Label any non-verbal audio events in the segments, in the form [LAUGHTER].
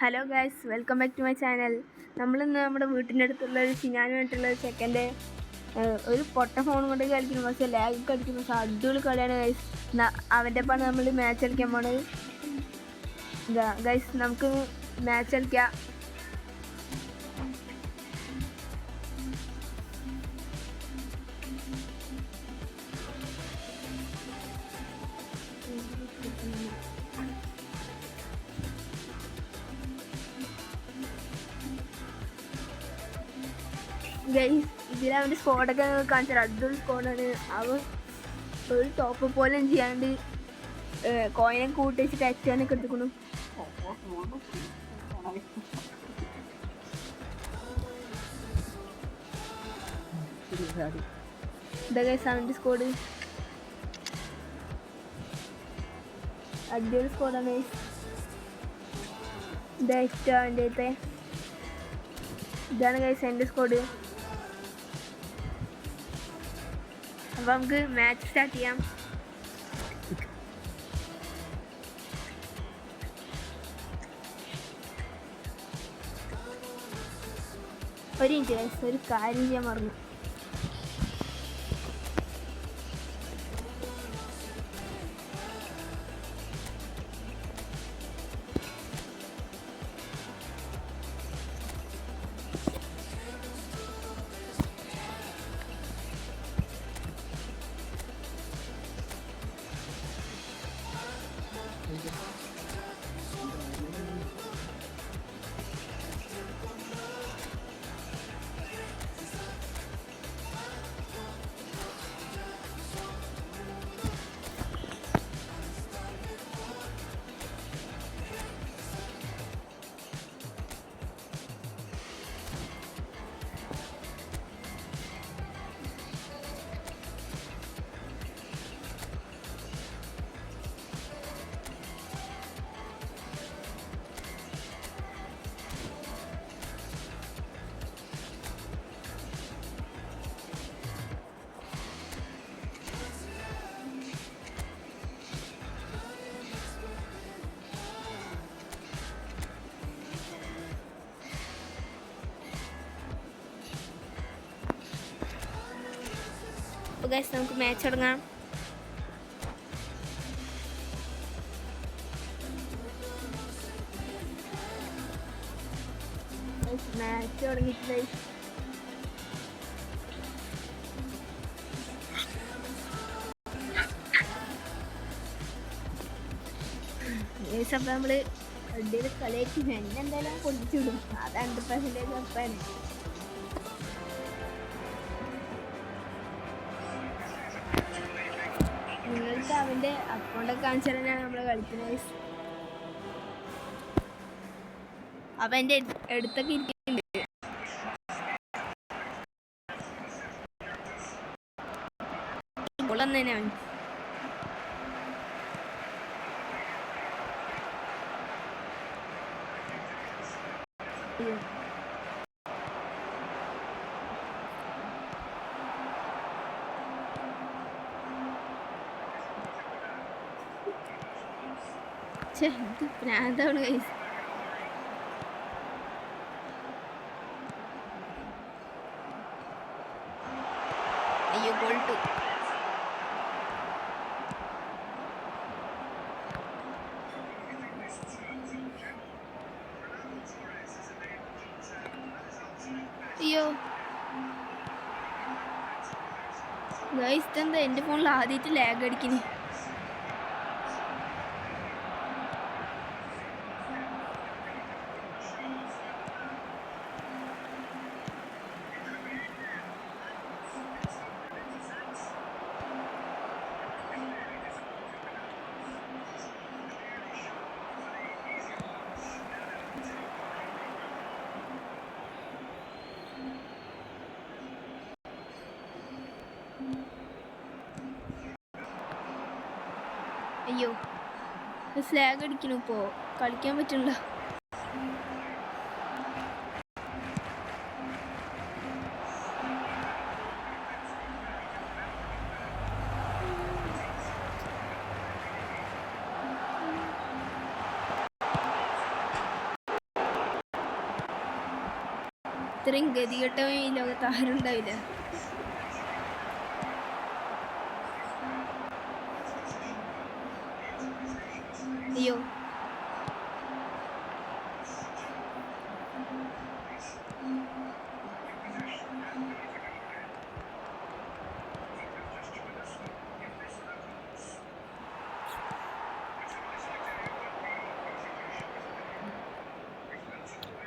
Hello guys welcome back to my channel നമ്മളിന്ന് നമ്മുടെ വീട്ടിന്റെ അടുത്തുള്ള ഒരു ചിനാനുമായിട്ടുള്ള ഒരു ചെക്കന്റെ ഒരു പൊട്ട ഫോൺ കൊണ്ട് കളിക്കുന്നു. പക്ഷേ ലാഗ് കളിക്കുന്നു പക്ഷേ അടിപൊളി കളിയാണ് ഗൈസ് അവന്റെ ഒപ്പമാണ് നമ്മൾ മാച്ച് കളിക്കാൻ പോണത്. ഗൈസ് നമുക്ക് മാച്ച് കളിക്കാം. ഗൈസ് ഇതിൽ അവന്റെ സ്കോഡൊക്കെ കാണിച്ചാൽ അടിപൊളി സ്കോഡാണ് അവൻ ഒരു ടോപ്പ് പോലെ ചെയ്യാണ്ട് കോയിനെ കൂട്ടി വെച്ചിട്ട് എടുത്തുക്കണു ഇതാ ഗൈസ് അവന്റെ സ്കോഡ് അടിപൊളി സ്കോഡാണ് ഇതാ ഇഷ്ടം അവന്റെ ഇതാണ് ഗൈസ് എന്റെ സ്കോഡ് അപ്പോൾ നമുക്ക് മാച്ച് സ്റ്റാർട്ട് ചെയ്യാം. ഒരു ഇഞ്ച് ഒരു കാര്യം ചെയ്യാൻ മറന്നു. ഗൈസ് നമുക്ക് മാച്ച് തുടങ്ങാം മാച്ച് തുടങ്ങിയിട്ട് ഗൈസ് അപ്പോൾ നമ്മൾ വണ്ടിയിൽ കളിയാക്കി എന്നെന്തായാലും പൊടിച്ചിടും അത് ഹൺഡ്രഡ് പെർസെന്റേജ് ഉറപ്പാണ് അവന്റെ അക്കൗണ്ടൊക്കെ കാണിച്ചാൽ തന്നെയാണ് നമ്മൾ കളിക്കുന്നത്. അവൻ എന്റെ അടുത്തൊക്കെ ഇരിക്കുന്നുണ്ട് ഗോളം തന്നെ അവൻ അയ്യോ. ഛെ, ഇത് ഭ്രാന്താണ് കൈസ് അയ്യോ ഗോൾ ടു അയ്യോ. ഗൈസ് ഇതെന്താ? എന്റെ ഫോണിൽ ആദ്യമായിട്ട് ലാഗ് അടിക്കുന്നു അയ്യോ ഫ്ലാഗ് അടിക്കണു ഇപ്പോ. കളിക്കാൻ പറ്റുന്നുണ്ടോ ഇത്രയും ഗതികെട്ടവും ഈ ലോകത്ത് ആരുണ്ടാവില്ല.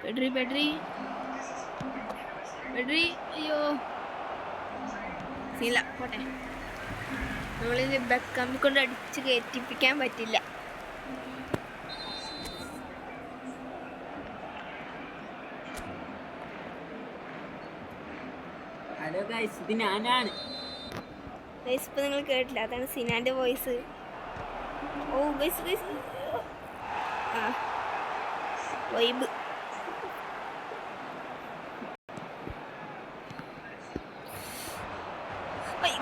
പെഡ്രി ബാറ്ററി പെഡ്രി അയ്യോ. സീല പോട്ടെ. നമ്മളിത് ബെക്കമ്പി കൊണ്ട് അടിച്ച് കയറ്റിപ്പിക്കാൻ പറ്റില്ല. ഹലോ ഗൈസ് ഇത് ഞാനാണ്. ഗൈസ് ഇപ്പം നിങ്ങൾ കേട്ടില്ല അതാണ് സിനാന്റെ വോയിസ് ഓ ഗൈസ് ഗൈസ് ആ വൈബ്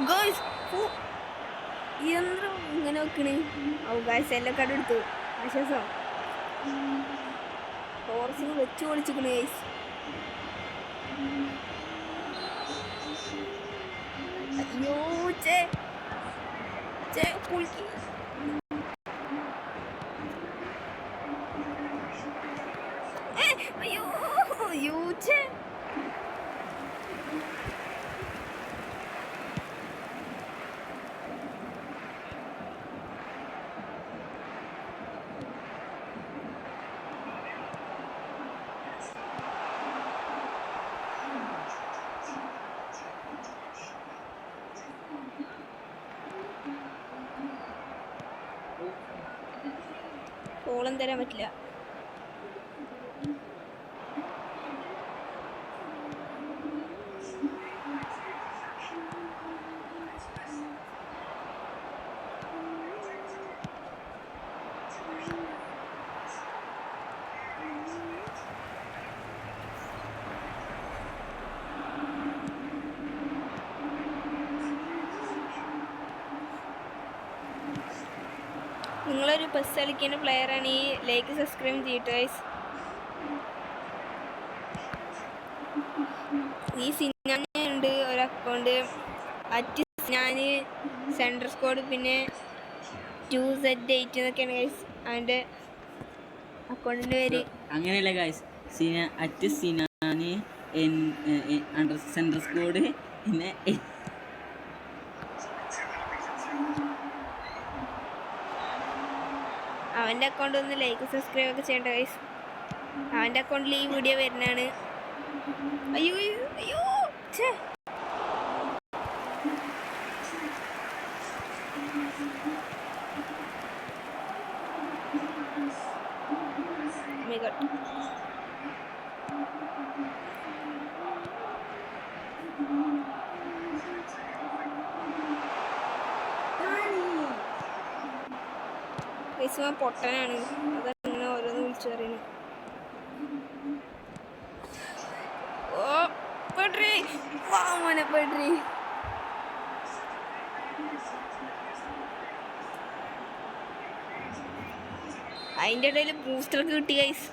ഗൈസ് ഗൈസ് എല്ലാം കടെടുത്തു ആശ്വാസം ടോർച്ചിന് വെച്ച് പൊളിച്ചിക്കണ് ഗൈസ് അയ്യോ ചേ ചേ കുളിക്ക് ഏ, അയ്യോ അയ്യോ ചേ കോളം തരാൻ പറ്റില്ല. നിങ്ങളൊരു ബസ് കളിക്കുന്ന പ്ലെയറാണ് ഈ ലൈക്ക് സബ്സ്ക്രൈബ് ചെയ്തിട്ട് ഗൈസ് ഈ സിനിമയുണ്ട് ഒരു അക്കൗണ്ട് അറ്റ് ഞാൻ സെൻട്രൽ സ്കോഡ് പിന്നെ ടു സെറ്റ് എയ്റ്റ് എന്നൊക്കെയാണ് ഗൈസ് അവന്റെ അക്കൗണ്ടിന്റെ പേര്. അങ്ങനെയല്ല ഗൈസ് സിന അറ്റ് സിനാന് അണ്ടർ സെൻട്രൽ സ്കോഡ് പിന്നെ അവന്റെ അക്കൗണ്ട് ഒന്ന് ലൈക്ക് സബ്സ്ക്രൈബ് ഒക്കെ ചെയ്യേണ്ട ഗൈസ് അവന്റെ അക്കൗണ്ടിൽ ഈ വീഡിയോ വരുന്നതാണ്. അയ്യോ അയ്യോ, Oh my god. അവൻ പൊട്ടനാണ്. അതങ്ങനെ ഓരോന്ന് വിളിച്ചു പറയുന്നു ഓ പെട്രി. വാ മോനെ പെട്രി. അതിന്റെ ഇടയിൽ ബൂസ്റ്ററൊക്കെ കിട്ടി ഗൈസ്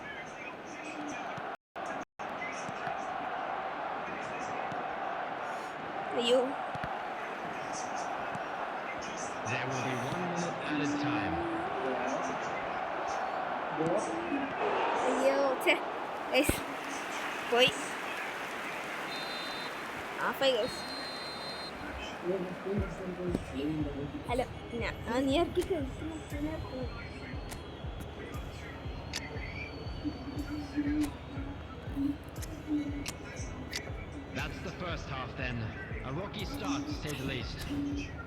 അയ്യോ. ആഫായി ഗൈസ് ഹലോ ഞാൻ ആ, നീ ഇറക്കിക്കോ That's the first half then. A rocky start to say the least.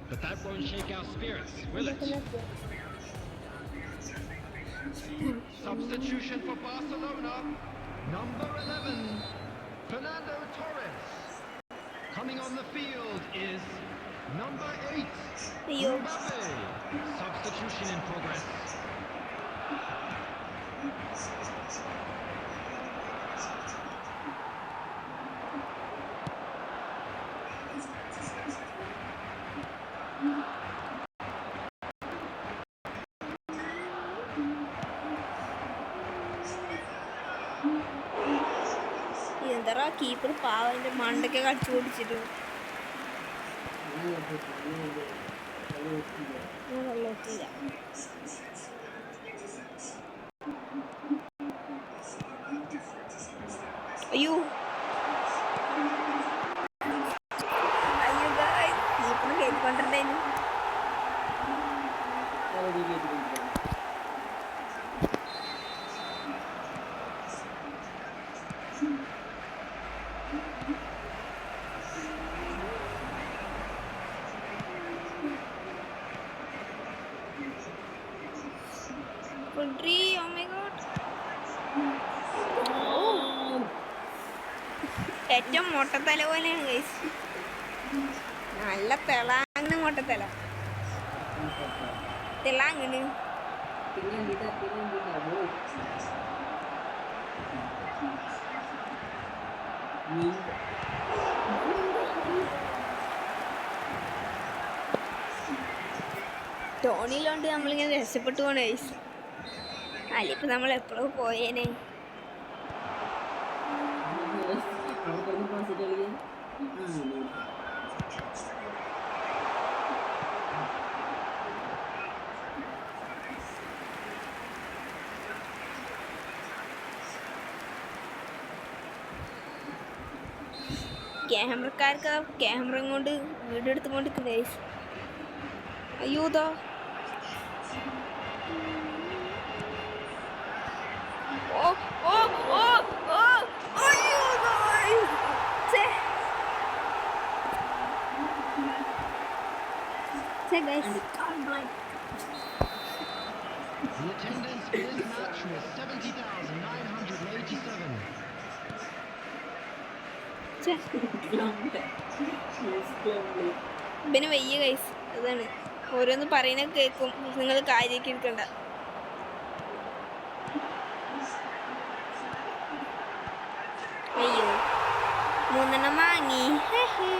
But that won't shake our spirits, will it? Substitution for Barcelona. Number 11, Fernando Torres. Coming on the field is number eight, Mbappe. Substitution in progress. എന്തറാ keeper പാവന്റെ മണ്ടൊക്കെ കടിച്ചു പൊടിച്ചിട്ട്. വെള്ളത്തില്ല അയ്യോ. അയ്യോ keeper കേൾക്കൊണ്ടിരുന്നേനു Country, oh my god. ഏറ്റവും മുട്ടത്തല പോലെയാണ് ഗൈസ് നല്ല തിളാങ്ങുന്ന മുട്ടത്തല. തിളാങ്ങണ്. ടോണിയിലോണ്ട് നമ്മളിങ്ങനെ രക്ഷപ്പെട്ടു പോണേ ഗൈസ് അല്ലിപ്പോ നമ്മൾ എപ്പോഴും പോയേനെ? ആ ക്യാമറക്കാർക്ക് ക്യാമറ കൊണ്ട് വീഡിയോ എടുത്തുകൊണ്ട് അയ്യോ ഇതാ ഓ ഓ ഓ ഓ അയ്യോ guys. ഛേ. Guys. The attendance for this match was 70,987. ഛേ. പിന്നെ വയ്യ ഗൈസ് അതാണ്. ഓരോന്ന് പറയുന്ന കേൾക്കും. നിങ്ങൾ കാര്യമൊക്കെ എടുക്കണ്ട അയ്യോ. മൂന്നെണ്ണം വാങ്ങി. ഹേ ഹേ.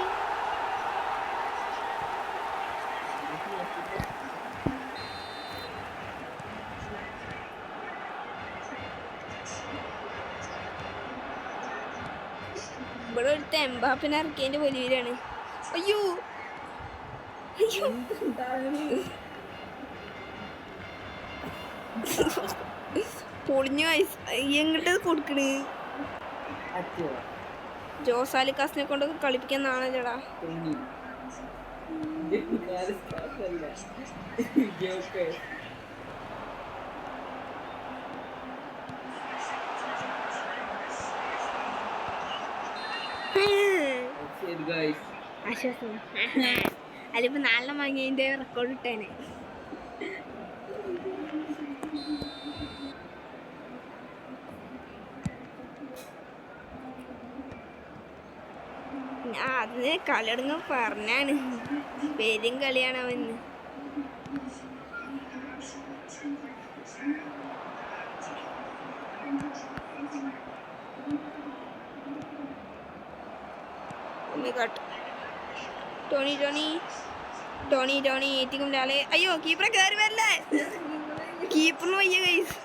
ഇവിടെ ഒരുത്ത എംബാപ്പിനെ ഇറക്കിയതിന്റെ വലിയാണ് അയ്യോ. അയ്യോ. പൊളിഞ്ഞു വയസ്സ് എങ്ങോട്ട് കൊടുക്കണ്. ജോസാലിക്കാസിനെ കൊണ്ട് കളിപ്പിക്കാൻ നാണല്ലേടാ. തോന്നി [LAUGHS] ശരി ഗൈസ് ആശ്വാസം അല്ലിപ്പോ നാലെണ്ണം വാങ്ങിയതിന്റെ റെക്കോർഡ് ഇട്ടേനെ. അതിന് കളിയടങ്ങ് പറഞ്ഞാണ്. പേരും കളിയാണ് അവന് Oh my god. Tony Tony Tony Tony ഏറ്റിക്കും ലാലെ അയ്യോ കീപ്പറെ കയറി വരല്ലേ? കീപ്പറിന് വയ്യ കൈസ്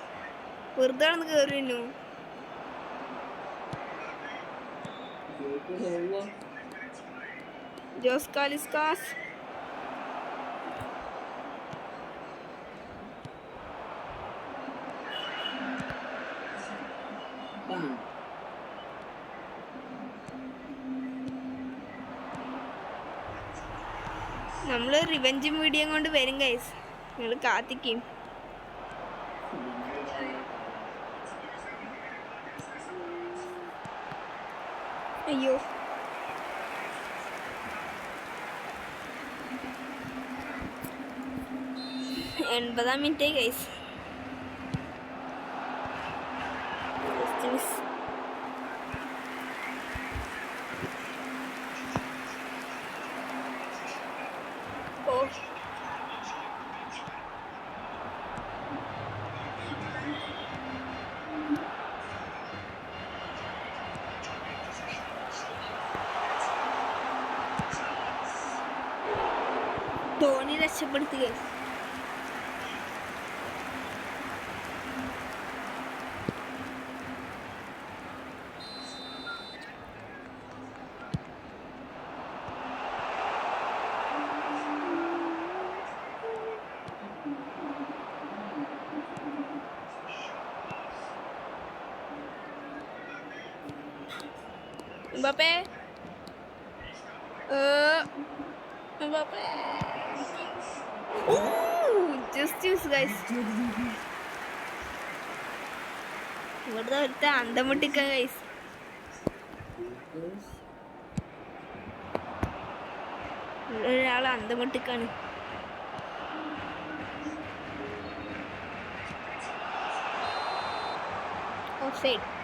വെറുതെ ആണെന്ന് കയറി ഹെവോ ജോസ് കാലിസ്കാസ്. നമ്മൾ റിവെഞ്ച് മീഡിയം കൊണ്ട് വരും ഗൈസ് നിങ്ങൾ കാത്തിക്കും. അയ്യോ. എൺപതാം minute guys seperti guys Mbappé. Uh, ഇവിടുത്തെ ഒരുത്ത അന്തം മുട്ടിക്ക ഗൈസ് ഒരാൾ അന്തം മുട്ടിക്കാണ് ഓഫ് സൈഡ്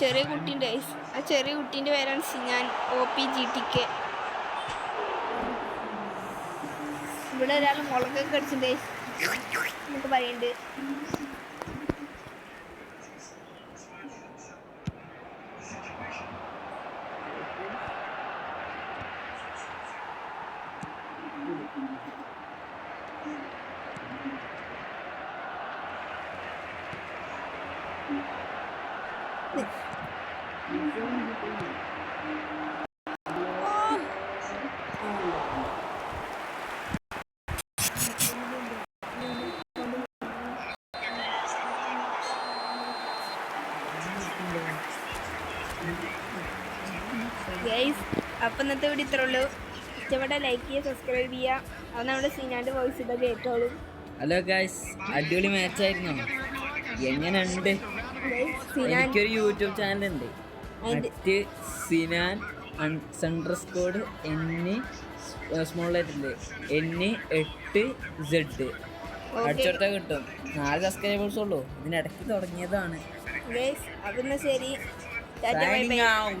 ചെറിയ കുട്ടിന്റെ ആ ചെറിയ കുട്ടീന്റെ പേരാണ് Sinan O P G T K ഇവിടെ ഒരാൾ മുളകൊക്കെ അടിച്ചിട്ടുണ്ടേ നമുക്ക് പറയുന്നുണ്ട്. ഗൈസ് അപ്പം ഇന്നത്തെ വീഡിയോ ഇത്രേ ഉള്ളൂ. ഇഷ്ടപ്പെട്ട ലൈക്ക് ചെയ്യുക സബ്സ്ക്രൈബ് ചെയ്യുക. അത് നമ്മുടെ സീനാന്റെ വോയിസ് ഇതൊക്കെ കേട്ടോളൂ. ഹലോ ഗൈസ് അടിപൊളി മാച്ച് ആയിരുന്നു. എങ്ങനെയുണ്ട്? എനിക്കൊരു യൂട്യൂബ് ചാനൽ ഉണ്ട്. മറ്റ് സിനാൻ സെൻട്രൽ സ്കോഡ് എന്നി സ്മോൾ ലെറ്ററിൽ എന്നി എട്ട് സെഡ് അടിച്ചെടുത്താൽ കിട്ടും. നാല് സബ്സ്ക്രൈബേഴ്സ് ഉള്ളൂ. ഇതിനിടയ്ക്ക് തുടങ്ങിയതാണ്. അതെന്നാ അപ്പം ശരി. Signing out.